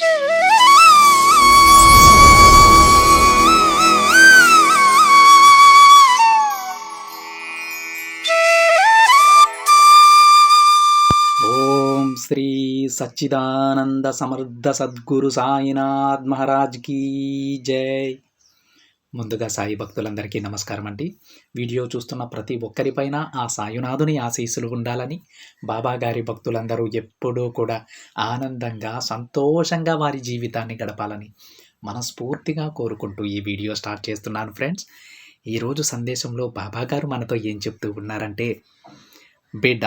శ్రీ సచ్చిదానంద సమర్థ సద్గురు సాయినాథ్ మహారాజ్ కీ జై. ముందుగా సాయి భక్తులందరికీ నమస్కారం అండి వీడియో చూస్తున్న ప్రతి ఒక్కరిపైన ఆ సాయునాథుని ఆశీస్సులు ఉండాలని బాబాగారి భక్తులందరూ ఎప్పుడూ కూడా ఆనందంగా సంతోషంగా వారి జీవితాన్ని గడపాలని మనస్ఫూర్తిగా కోరుకుంటూ ఈ వీడియో స్టార్ట్ చేస్తున్నాను ఫ్రెండ్స్. ఈరోజు సందేశంలో బాబాగారు మనతో ఏం చెప్తూ ఉన్నారంటే బిడ్డ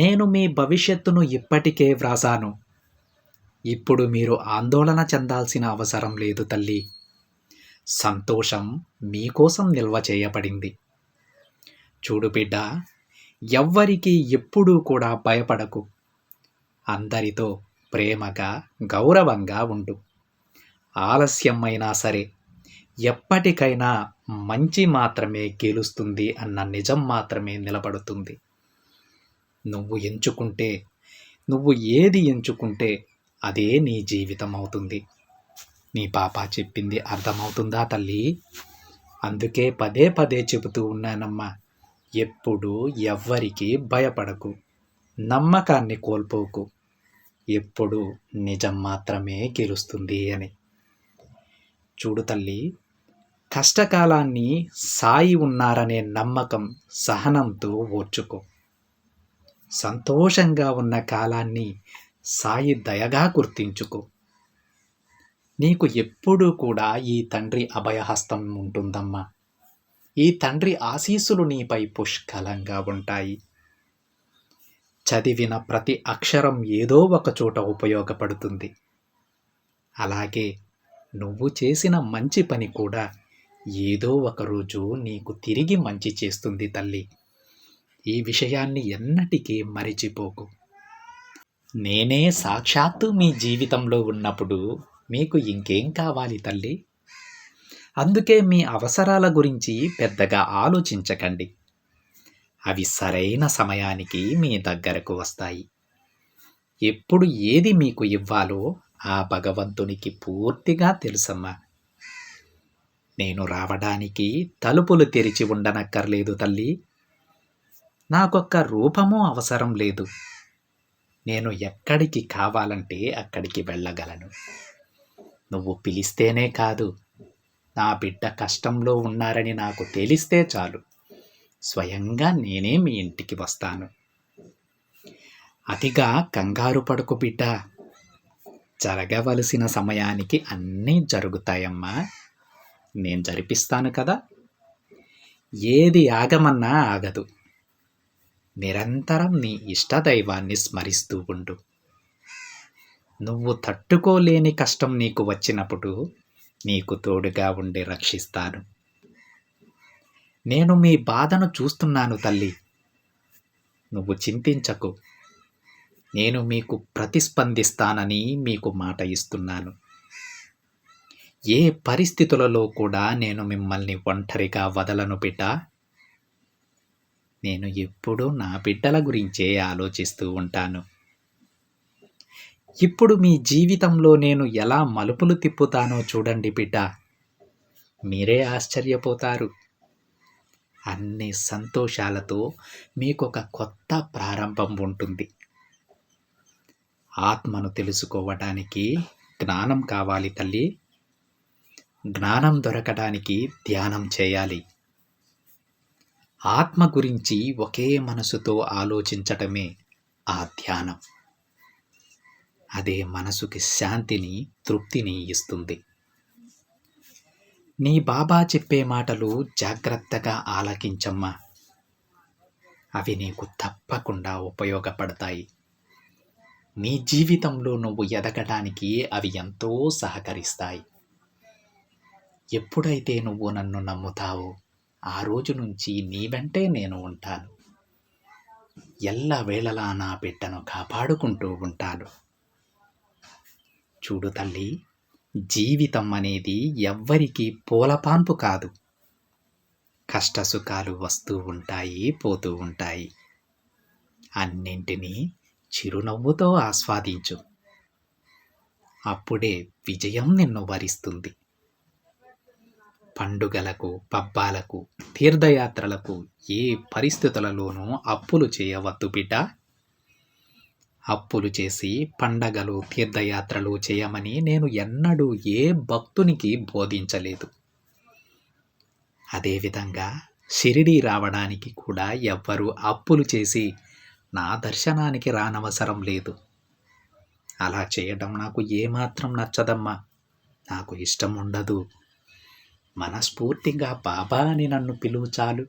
నేను మీ భవిష్యత్తును ఇప్పటికే వ్రాసాను. ఇప్పుడు మీరు ఆందోళన చెందాల్సిన అవసరం లేదు తల్లి. సంతోషం మీకోసం నిల్వ చేయబడింది. చూడు బిడ్డ ఎవ్వరికీ ఎప్పుడూ కూడా భయపడకు. అందరితో ప్రేమగా గౌరవంగా ఉండు. ఆలస్యం అయినా సరే ఎప్పటికైనా మంచి మాత్రమే గెలుస్తుంది అన్న నిజం మాత్రమే నిలబడుతుంది. నువ్వు ఎంచుకుంటే నువ్వు ఏది ఎంచుకుంటే అదే నీ జీవితం అవుతుంది. నీ పాప చెప్పింది అర్థమవుతుందా తల్లి? అందుకే పదే పదే చెబుతూ ఉన్నానమ్మా. ఎప్పుడు ఎవ్వరికి భయపడకు. నమ్మకాన్ని కోల్పోకు. ఎప్పుడు నిజం మాత్రమే గెలుస్తుంది అని. చూడు తల్లి కష్టకాలాన్ని సాయి ఉన్నారనే నమ్మకం సహనంతో ఓర్చుకో. సంతోషంగా ఉన్న కాలాన్ని సాయి దయగా గుర్తించుకో. నీకు ఎప్పుడూ కూడా ఈ తండ్రి అభయహస్తం ఉంటుందమ్మా. ఈ తండ్రి ఆశీస్సులు నీపై పుష్కలంగా ఉంటాయి. చదివిన ప్రతి అక్షరం ఏదో ఒక చోట ఉపయోగపడుతుంది. అలాగే నువ్వు చేసిన మంచి పని కూడా ఏదో ఒకరోజు నీకు తిరిగి మంచి చేస్తుంది తల్లి. ఈ విషయాన్ని ఎన్నటికీ మరిచిపోకు. నేనే సాక్షాత్తు మీ జీవితంలో ఉన్నప్పుడు మీకు ఇంకేం కావాలి తల్లి? అందుకే మీ అవసరాల గురించి పెద్దగా ఆలోచించకండి. అవి సరైన సమయానికి మీ దగ్గరకు వస్తాయి. ఎప్పుడు ఏది మీకు ఇవ్వాలో ఆ భగవంతునికి పూర్తిగా తెలుసమ్మా. నేను రావడానికి తలుపులు తెరిచి ఉండనక్కర్లేదు తల్లి. నాకొక్క రూపము అవసరం లేదు. నేను ఎక్కడికి కావాలంటే అక్కడికి వెళ్ళగలను. నువ్వు పిలిస్తేనే కాదు. నా బిడ్డ కష్టంలో ఉన్నారని నాకు తెలిస్తే చాలు. స్వయంగా నేనే మీ ఇంటికి వస్తాను. అతిగా కంగారు పడుకు బిడ్డ. జరగవలసిన సమయానికి అన్నీ జరుగుతాయమ్మా. నేను జరిపిస్తాను కదా. ఏది ఆగమన్నా ఆగదు. నిరంతరం నీ ఇష్టదైవాన్ని స్మరిస్తూ ఉండు. నువ్వు తట్టుకోలేని కష్టం నీకు వచ్చినప్పుడు నీకు తోడుగా ఉండి రక్షిస్తాను. నేను మీ బాధను చూస్తున్నాను తల్లి. నువ్వు చింతించకు. నేను మీకు ప్రతిస్పందిస్తానని మీకు మాట ఇస్తున్నాను. ఏ పరిస్థితులలో కూడా నేను మిమ్మల్ని ఒంటరిగా వదలను బిడ్డ. నేను ఎప్పుడూ నా బిడ్డల గురించే ఆలోచిస్తూ ఉంటాను. ఇప్పుడు మీ జీవితంలో నేను ఎలా మలుపులు తిప్పుతానో చూడండి బిడ్డ. మీరే ఆశ్చర్యపోతారు. అన్ని సంతోషాలతో మీకు ఒక కొత్త ప్రారంభం ఉంటుంది. ఆత్మను తెలుసుకోవడానికి జ్ఞానం కావాలి తల్లి. జ్ఞానం దొరకడానికి ధ్యానం చేయాలి. ఆత్మ గురించి ఒకే మనసుతో ఆలోచించటమే ఆ ధ్యానం. అదే మనసుకి శాంతిని తృప్తిని ఇస్తుంది. నీ బాబా చెప్పే మాటలు జాగ్రత్తగా ఆలకించమ్మా. అవి నీకు తప్పకుండా ఉపయోగపడతాయి. నీ జీవితంలో నువ్వు ఎదగడానికి అవి ఎంతో సహకరిస్తాయి. ఎప్పుడైతే నువ్వు నన్ను నమ్ముతావో ఆ రోజు నుంచి నీ వెంటే నేను ఉంటాను. ఎల్ల వేళలా నా బిడ్డను కాపాడుకుంటూ ఉంటాను. చూడు తల్లి జీవితం అనేది ఎవ్వరికీ పూలపాన్పు కాదు. కష్టసుఖాలు వస్తూ ఉంటాయి పోతూ ఉంటాయి. అన్నింటినీ చిరునవ్వుతో ఆస్వాదించు. అప్పుడే విజయం నిన్ను వరిస్తుంది. పండుగలకు పబ్బాలకు తీర్థయాత్రలకు ఏ పరిస్థితులలోనూ అప్పులు చేయవద్దు బిడ్డ. అప్పులు చేసి పండగలు తీర్థయాత్రలు చేయమని నేను ఎన్నడూ ఏ భక్తునికి బోధించలేదు. అదేవిధంగా షిరిడీ రావడానికి కూడా ఎవ్వరూ అప్పులు చేసి నా దర్శనానికి రానవసరం లేదు. అలా చేయడం నాకు ఏమాత్రం నచ్చదమ్మా. నాకు ఇష్టం ఉండదు. మనస్ఫూర్తిగా బాబా అని నన్ను పిలువు చాలు.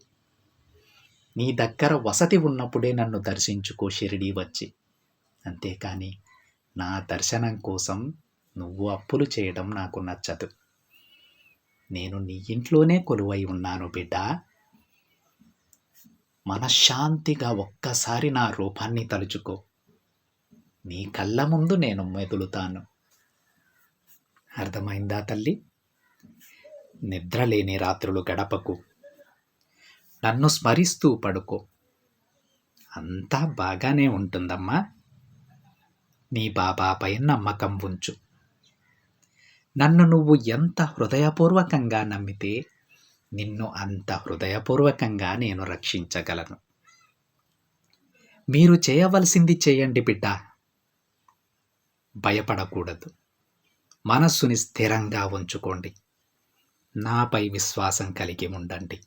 నీ దగ్గర వసతి ఉన్నప్పుడే నన్ను దర్శించుకో షిరిడీ వచ్చి. అంతేకాని నా దర్శనం కోసం నువ్వు అప్పులు చేయడం నాకు నచ్చదు. నేను నీ ఇంట్లోనే కొలువై ఉన్నాను బిడ్డ. మనశ్శాంతిగా ఒక్కసారి నా రూపాన్ని తలుచుకో. నీ కళ్ళ ముందు నేను మెదులుతాను. అర్థమైందా తల్లి? నిద్రలేని రాత్రులు గడపకు. నన్ను స్మరిస్తూ పడుకో. అంతా బాగానే ఉంటుందమ్మా. నీ బాబాపై నమ్మకం ఉంచు. నన్ను నువ్వు ఎంత హృదయపూర్వకంగా నమ్మితే నిన్ను అంత హృదయపూర్వకంగా నేను రక్షించగలను. మీరు చేయవలసింది చేయండి బిడ్డ. భయపడకూడదు. మనస్సుని స్థిరంగా ఉంచుకోండి. నాపై విశ్వాసం కలిగి ఉండండి.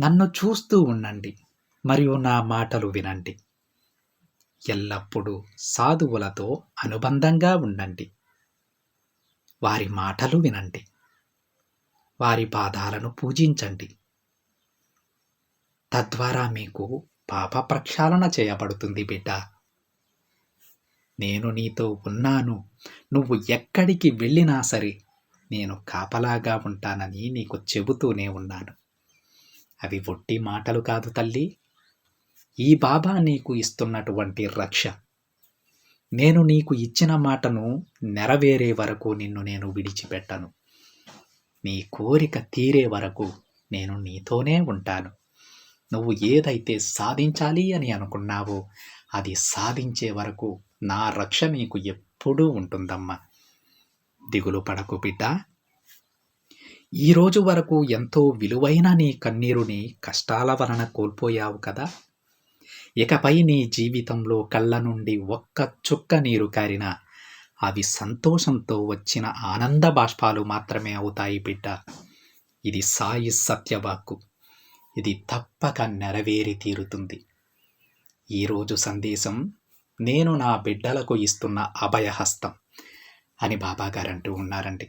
నన్ను చూస్తూ ఉండండి. మరియు నా మాటలు వినండి. ఎల్లప్పుడూ సాధువులతో అనుబంధంగా ఉండండి. వారి మాటలు వినండి. వారి పాదాలను పూజించండి. తద్వారా మీకు పాప ప్రక్షాళన చేయబడుతుంది బిడ్డ. నేను నీతో ఉన్నాను. నువ్వు ఎక్కడికి వెళ్ళినా సరే నేను కాపలాగా ఉంటానని నీకు చెబుతూనే ఉన్నాను. అవి ఒట్టి మాటలు కాదు తల్లి. ఈ బాబా నీకు ఇస్తున్నటువంటి రక్ష. నేను నీకు ఇచ్చిన మాటను నెరవేరే వరకు నిన్ను నేను విడిచిపెట్టను. నీ కోరిక తీరే వరకు నేను నీతోనే ఉంటాను. నువ్వు ఏదైతే సాధించాలి అని అనుకున్నావో అది సాధించే వరకు నా రక్ష నీకు ఎప్పుడూ ఉంటుందమ్మా. దిగులు పడకు బిడ్డ. ఈరోజు వరకు ఎంతో విలువైన నీ కన్నీరుని కష్టాల వలన కోల్పోయావు కదా. ఇకపై నీ జీవితంలో కళ్ళ నుండి ఒక్క చుక్క నీరు కారిన అవి సంతోషంతో వచ్చిన ఆనంద బాష్పాలు మాత్రమే అవుతాయి బిడ్డ. ఇది సాయి సత్యవాక్కు. ఇది తప్పక నెరవేరి తీరుతుంది. ఈరోజు సందేశం నేను నా బిడ్డలకు ఇస్తున్న అభయహస్తం అని బాబాగారు అంటూ ఉన్నారండి.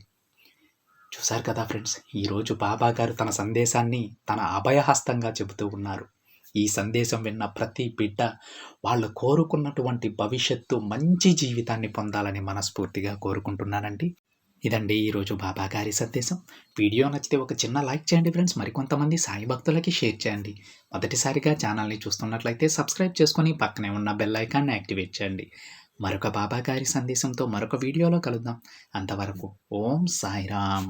చూశారు కదా ఫ్రెండ్స్ ఈరోజు బాబాగారు తన సందేశాన్ని తన అభయహస్తంగా చెబుతూ ఉన్నారు. ఈ సందేశం విన్న ప్రతి బిడ్డ వాళ్ళు కోరుకున్నటువంటి భవిష్యత్తు మంచి జీవితాన్ని పొందాలని మనస్ఫూర్తిగా కోరుకుంటున్నానండి. ఇదండి ఈరోజు బాబా గారి సందేశం. వీడియో నచ్చితే ఒక చిన్న లైక్ చేయండి ఫ్రెండ్స్. మరికొంతమంది సాయి భక్తులకి షేర్ చేయండి. మొదటిసారిగా ఛానల్ని చూస్తున్నట్లయితే సబ్స్క్రైబ్ చేసుకొని పక్కనే ఉన్న బెల్ ఐకాన్ని యాక్టివేట్ చేయండి. మరొక బాబా గారి సందేశంతో మరొక వీడియోలో కలుద్దాం. అంతవరకు ఓం సాయిరామ్.